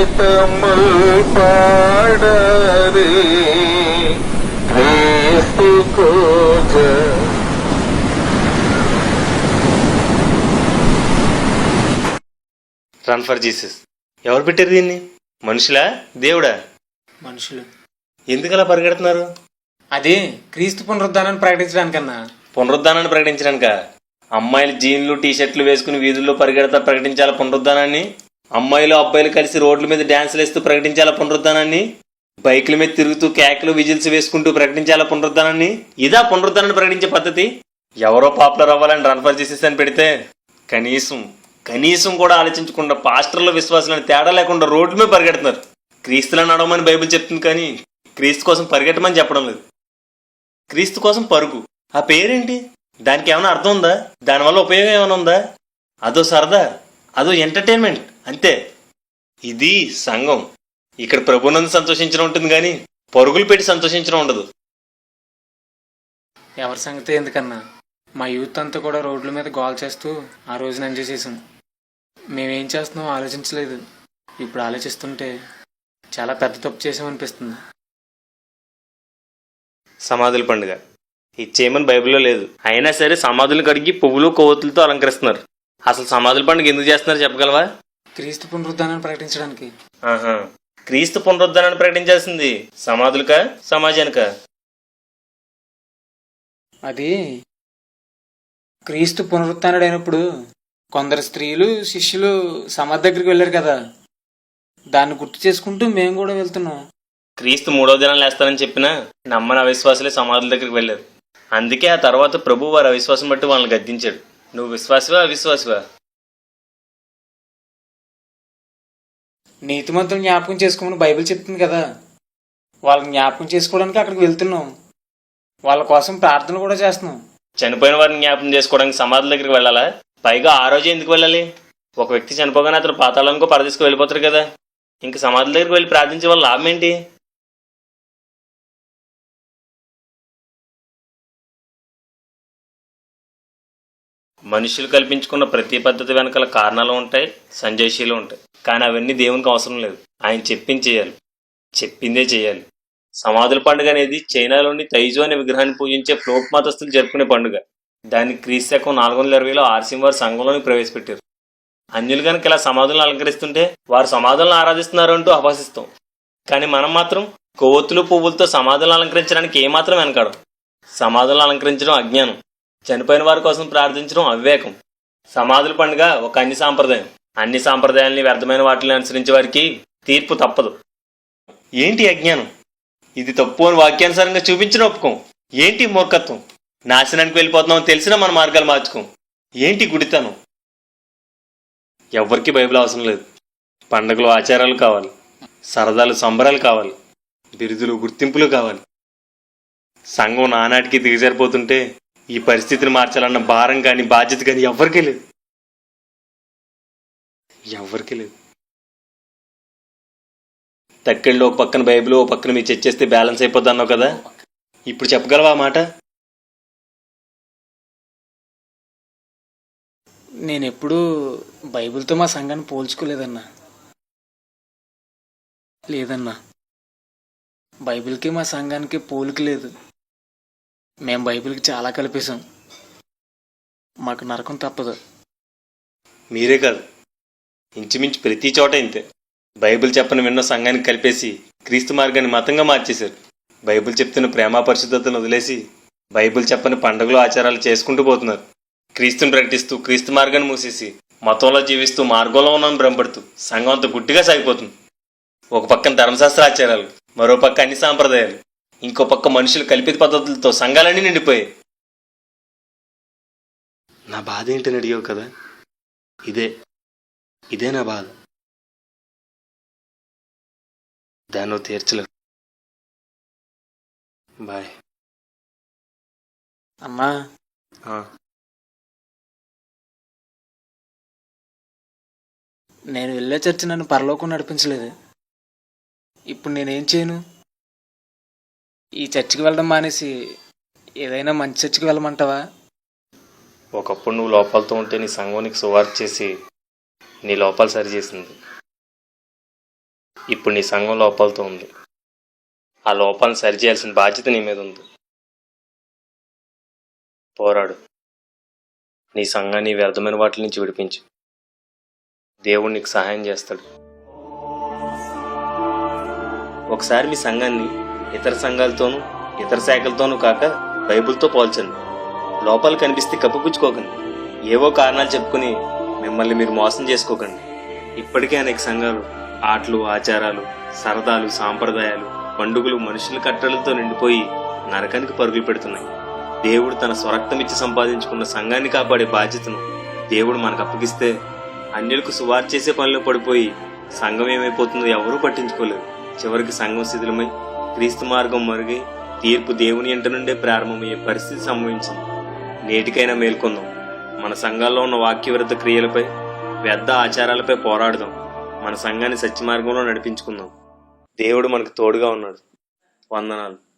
ஜெய கீதமுள் பாடரே கிறிஸ்து கோஜ run for Jesus ఎవరు పెట్టారు దీన్ని మనుషులా దేవుడా మనుషులు ఎందుకు అలా పరిగెడుతున్నారు అది క్రీస్తు పునరుద్ధానాన్ని ప్రకటించడానికన్నా పునరుద్ధానాన్ని ప్రకటించడానిక అమ్మాయిలు జీన్లు టీ షర్ట్లు వేసుకుని వీధుల్లో పరిగెడతా ప్రకటించాలా పునరుద్ధానాన్ని అమ్మాయిలు అబ్బాయిలు కలిసి రోడ్ల మీద డ్యాన్సులు వేస్తూ ప్రకటించాలా పునరుద్ధానాన్ని? బైకుల మీద తిరుగుతూ కేకలు విజిల్స్ వేసుకుంటూ ప్రకటించాలా పునరుద్ధానాన్ని? ఇదా పునరుద్ధానాన్ని ప్రకటించే పద్ధతి. ఎవరో పాపులర్ అవ్వాలని రన్ఫర్ ఫర్ పెడితే కనీసం కనీసం కూడా ఆలోచించకుండా పాస్టర్ల విశ్వాసాలను తేడా లేకుండా రోడ్ల మీద పరిగెడుతున్నారు. క్రీస్తులను నడవమని బైబిల్ చెప్తుంది కానీ క్రీస్తు కోసం పరిగెట్టమని చెప్పడం లేదు. క్రీస్తు కోసం పరుగు. ఆ పేరేంటి? దానికి ఏమైనా అర్థం ఉందా? దానివల్ల ఉపయోగం ఏమైనా ఉందా? అదో సరదా అదో ఎంటర్టైన్మెంట్. అంతే. ఇది సంఘం. ఇక్కడ ప్రభునందు సంతోషించడం ఉంటుంది కానీ పరుగులు పెట్టి సంతోషించడం ఉండదు. ఎవరి సంగతి ఎందుకన్నా? మా యూత్ అంతా కూడా రోడ్ల మీద గోల్ చేస్తూ ఆ రోజున ఎంజాయ్ చేసాం మేమేం చేస్తున్నాం ఆలోచించలేదు. ఇప్పుడు ఆలోచిస్తుంటే చాలా పెద్ద తప్పు చేసామనిపిస్తుంది సమాధుల పండుగ. ఇది చేయమని బైబిల్లో లేదు. అయినా సరే సమాధులు కడిగి పువ్వులు కొవ్వొత్తులతో అలంకరిస్తున్నారు. అసలు సమాధుల పండుగ ఎందుకు చేస్తున్నారు చెప్పగలవా? క్రీస్తు పునరుద్ధానాన్ని ప్రకటించడానికి. ఆహా. క్రీస్తు పునరుద్ధరణను ప్రకటించాల్సింది సమాధులకా సమాజానికా? అది క్రీస్తు పునరుత్డైనప్పుడు కొందరు స్త్రీలు శిష్యులు సమాధి దగ్గరికి వెళ్ళారు కదా. దాన్ని గుర్తు చేసుకుంటూ మేము కూడా వెళ్తున్నాం. క్రీస్తు మూడో దినం లేస్తానని చెప్పినా నమ్మని అవిశ్వాసులే సమాధుల దగ్గరికి వెళ్ళారు. అందుకే ఆ తర్వాత ప్రభు వారి అవిశ్వాసం బట్టి వాళ్ళని గద్దించాడు. నువ్వు విశ్వాసవా అవిశ్వాసవా? నీతిమంతులు జ్ఞాపకం చేసుకోమని బైబిల్ చెప్తుంది కదా. వాళ్ళని జ్ఞాపకం చేసుకోవడానికి అక్కడికి వెళ్తున్నాం. వాళ్ళ కోసం ప్రార్థన కూడా చేస్తున్నాం. చనిపోయిన వారిని జ్ఞాపకం చేసుకోవడానికి సమాధుల దగ్గరికి వెళ్ళాలా? పైగా ఆ రోజే ఎందుకు వెళ్ళాలి? ఒక వ్యక్తి చనిపోగానే అతను పాతాళానికో పరదీసుకు వెళ్ళిపోతారు కదా. ఇంక సమాధుల దగ్గరికి వెళ్ళి ప్రార్థించే వాళ్ళ లాభం ఏంటి? మనుషులు కల్పించుకున్న ప్రతి పద్ధతి వెనకాల కారణాలు ఉంటాయి సంజయశీలు ఉంటాయి. కానీ అవన్నీ దేవునికి అవసరం లేదు. ఆయన చెప్పింది చేయాలి. చెప్పిందే చేయాలి. సమాధుల పండుగ అనేది చైనాలోని తైజు అనే విగ్రహాన్ని పూజించే ఫ్లోట్ మతస్థులు జరుపుకునే పండుగ. దాన్ని క్రీస్తు నాలుగు వందల ఇరవైలో ఆర్సింవారి సంఘంలోని ప్రవేశపెట్టారు. అన్యులు కనుక ఇలా సమాధులను అలంకరిస్తుంటే వారు సమాధులను ఆరాధిస్తున్నారు అంటూ అభాసిస్తాం కానీ మనం మాత్రం కొవ్వొత్తులు పువ్వులతో సమాధులను అలంకరించడానికి ఏమాత్రం వెనకాడం సమాధులను అలంకరించడం అజ్ఞానం. చనిపోయిన వారి కోసం ప్రార్థించడం అవివేకం. సమాధుల పండుగ ఒక అన్ని సాంప్రదాయం. అన్ని సాంప్రదాయాల్ని వ్యర్థమైన వాటిని అనుసరించే వారికి తీర్పు తప్పదు. ఏంటి అజ్ఞానం? ఇది తప్పు అని వాక్యానుసారంగా చూపించిన ఒప్పుకోం. ఏంటి మూర్ఖత్వం? నాశనానికి వెళ్ళిపోతున్నాం తెలిసినా మన మార్గాలు మార్చుకోం. ఏంటి గుడితనం? ఎవ్వరికి బైబిల్ అవసరం లేదు. పండగలు ఆచారాలు కావాలి. సరదాలు సంబరాలు కావాలి. బిరుదులు గుర్తింపులు కావాలి. సంఘం నానాటికి దిగజారిపోతుంటే ఈ పరిస్థితిని మార్చాలన్న భారం కానీ బాధ్యత కానీ ఎవరికీ లేదు. ఎవరికీ లేదు. తక్కెళ్ళు ఒక పక్కన బైబిల్ ఓ పక్కన మీరు చర్చేస్తే బ్యాలెన్స్ అయిపోద్ది అన్నావు కదా? ఇప్పుడు చెప్పగలవా మాట? నేను ఎప్పుడూ బైబిల్తో మా సంఘాన్ని పోల్చుకోలేదన్నా. లేదన్నా. బైబిల్కి మా సంఘానికి పోలిక లేదు. మేము బైబిల్కి చాలా కలిపేశాం. మాకు నరకం తప్పదు. మీరే కాదు. ఇంచుమించు ప్రతి చోట ఇంతే. బైబిల్ చెప్పని విన్న సంఘానికి కలిపేసి క్రీస్తు మార్గాన్ని మతంగా మార్చేశారు. బైబిల్ చెప్తున్న ప్రేమ పరిశుద్ధతను వదిలేసి బైబిల్ చెప్పని పండుగలు ఆచారాలు చేసుకుంటూ పోతున్నారు. క్రీస్తుని ప్రకటిస్తూ క్రీస్తు మార్గాన్ని మూసేసి మతంలో జీవిస్తూ మార్గంలో ఉన్నాను భ్రమపడుతూ సంఘం అంత గుట్టిగా సాగిపోతుంది. ఒక పక్కన ధర్మశాస్త్ర ఆచారాలు మరో పక్క అన్ని సాంప్రదాయాలు. ఇంకో పక్క మనుషులు కల్పిత పద్ధతులతో సంఘాలన్నీ నిండిపోయాయి. నా బాధ ఏంటని అడిగావు కదా? ఇదే. ఇదే నా బాధ. దాన్ని నువ్వు తీర్చలేవు బాయ్. అమ్మా. ఆ, నేను వెళ్ళే చర్చి నన్ను పరలోకం నడిపించలేదు. ఇప్పుడు నేనేం చేయను? ఈ చర్చికి వెళ్ళడం మానేసి ఏదైనా మంచి చర్చికి వెళ్ళమంటావా? ఒకప్పుడు నువ్వు లోపాలతో ఉంటే నీ సంఘం నీకు సువార్త చేసి నీ లోపాలు సరిచేసింది ఇప్పుడు నీ సంఘం లోపాలతో ఉంది. ఆ లోపాలను సరిచేయాల్సిన బాధ్యత నీ మీద ఉంది. పోరాడు. నీ సంఘాన్ని వ్యర్థమైన వాటి నుంచి విడిపించు. దేవుడు నీకు సహాయం చేస్తాడు. ఒకసారి మీ సంఘాన్ని ఇతర సంఘాలతోనూ ఇతర శాఖలతోనూ కాక బైబిల్తో పోల్చండి. లోపాలు కనిపిస్తే కప్పుపుచ్చుకోకండి. ఏవో కారణాలు చెప్పుకుని మిమ్మల్ని మీరు మోసం చేసుకోకండి. ఇప్పటికే అనేక సంఘాలు ఆటలు ఆచారాలు సరదాలు సాంప్రదాయాలు పండుగలు మనుషుల కట్టలతో నిండిపోయి నరకానికి పరుగులు పెడుతున్నాయి. దేవుడు తన స్వరక్తం ఇచ్చి సంపాదించుకున్న సంఘాన్ని కాపాడే బాధ్యతను దేవుడు మనకు అప్పగిస్తే అన్యులకు సువార్ చేసే పనిలో పడిపోయి సంఘం ఏమైపోతుందో ఎవరూ పట్టించుకోలేదు. చివరికి సంఘం శిథిలమై క్రీస్తు మార్గం మరుగై తీర్పు దేవుని ఇంట నుండే ప్రారంభమయ్యే పరిస్థితి సంభవించింది. నేటికైనా మేల్కొందాం. మన సంఘాల్లో ఉన్న వాక్యవిరుద్ధ క్రియలపై వ్యర్థ ఆచారాలపై పోరాడదాం. మన సంఘాన్ని సత్య మార్గంలో నడిపించుకుందాం. దేవుడు మనకు తోడుగా ఉన్నాడు. వందనాలు.